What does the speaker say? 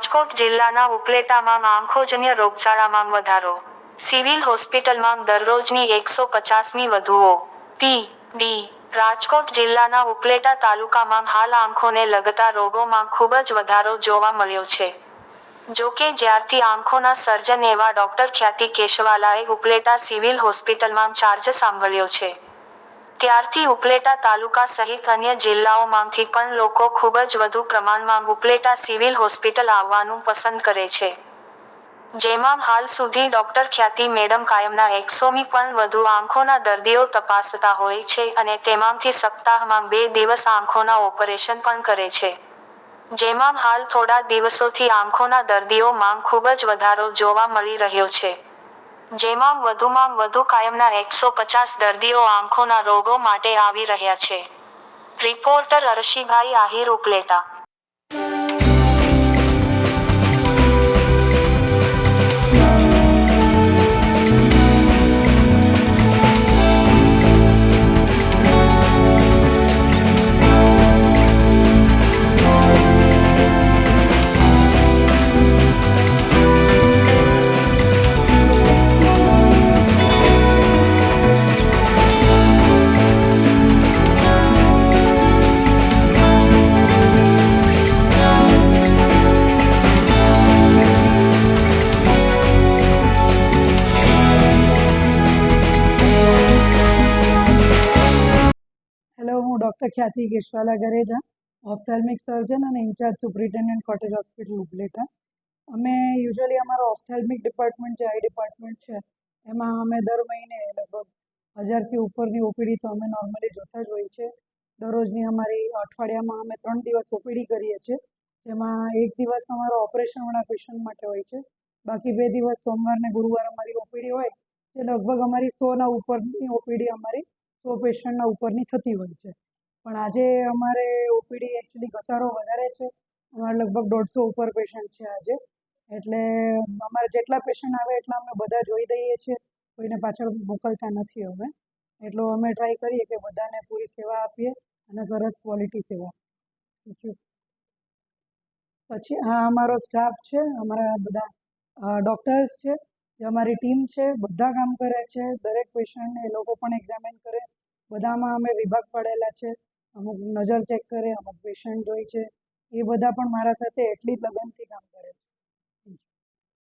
રાજકોટ જિલ્લાના ઉપલેટામાં આંખોજન્ય રોગચાળામાં વધારો. સિવિલ હોસ્પિટલમાં દરરોજની એકસો પચાસમી વધુઓ. પી. ડી. રાજકોટ જિલ્લાના ઉપલેટા તાલુકામાં હાલ આંખોને લગતા રોગોમાં ખૂબ જ વધારો જોવા મળ્યો છે. જો કે જ્યારથી આંખોના સર્જન એવા ડોક્ટર ખ્યાતિ કેશવાલાએ ઉપલેટા સિવિલ હોસ્પિટલમાં ચાર્જ સાંભળ્યો છે. ત્યારથી ઉપલેટા તાલુકા સહિત અન્ય જિલ્લાઓમાંથી પણ લોકો ખૂબ જ વધુ પ્રમાણમાં ઉપલેટા સિવિલ હોસ્પિટલ આવવાનું પસંદ કરે છે. જેમાં હાલ સુધી ડોક્ટર ખ્યાતિ મેડમ કાયમના એકસોમી પણ વધુ આંખોના દર્દીઓ તપાસતા હોય છે અને તેમાંથી સપ્તાહમાં બે દિવસ આંખોના ઓપરેશન પણ કરે છે. જેમાં હાલ થોડા દિવસોથી આંખોના દર્દીઓમાં ખૂબ જ વધારો જોવા મળી રહ્યો છે. જેમાં વધુમાં વધુ કાયમના એકસો પચાસ દર્દીઓ આંખોના રોગો માટે આવી રહ્યા છે. રિપોર્ટર અરશીભાઈ આહિર ઉપલેટા. હું doctor Khyati Keshwala Gareja ophthalmic surgeon અને incharge superintendent cottage hospital Upleta. અમે યુઝ્યુઅલી અમારો ઓફથેલ્મિક ડિપાર્ટમેન્ટ જે આઈ ડિપાર્ટમેન્ટ છે. એમાં અમે દર મહિને લગભગ હજારથી ઉપરની ઓપીડી તો અમે નોર્મલી જોતા જ હોઈએ છીએ દરરોજની અમારી અઠવાડિયામાં અમે ત્રણ દિવસ ઓપીડી કરીએ છીએ, જેમાં એક દિવસ અમારો ઓપરેશનવાળા પેશન્ટ માટે હોય છે. બાકી બે દિવસ સોમવાર ને ગુરુવાર અમારી ઓપીડી હોય, જે લગભગ અમારી સોના ઉપરની ઓપીડી અમારી સો પેશન્ટના ઉપરની થતી હોય છે. પણ આજે અમારે ઓપીડી એકચ્યુઅલી ઘસારો વધારે છે. અમારે લગભગ દોઢસો ઉપર પેશન્ટ છે આજે. એટલે અમારે જેટલા પેશન્ટ આવે એટલા અમે બધા જોઈ દઈએ છીએ. કોઈને પાછળ મોકલતા નથી અમે. એટલો અમે ટ્રાય કરીએ કે બધાને પૂરી સેવા આપીએ અને સરસ ક્વોલિટી સેવા. પછી હા, અમારો સ્ટાફ છે. અમારા બધા ડૉક્ટર્સ છે. જે અમારી ટીમ છે, બધા કામ કરે છે, દરેક પેશન્ટને એ લોકો પણ એક્ઝામિન કરે. બધામાં અમે વિભાગ પડેલા છે, અમુક નજર ચેક કરે, અમુક પેશન્ટ જોઈ છે. એ બધા પણ મારા સાથે એટલી જ લગનથી કામ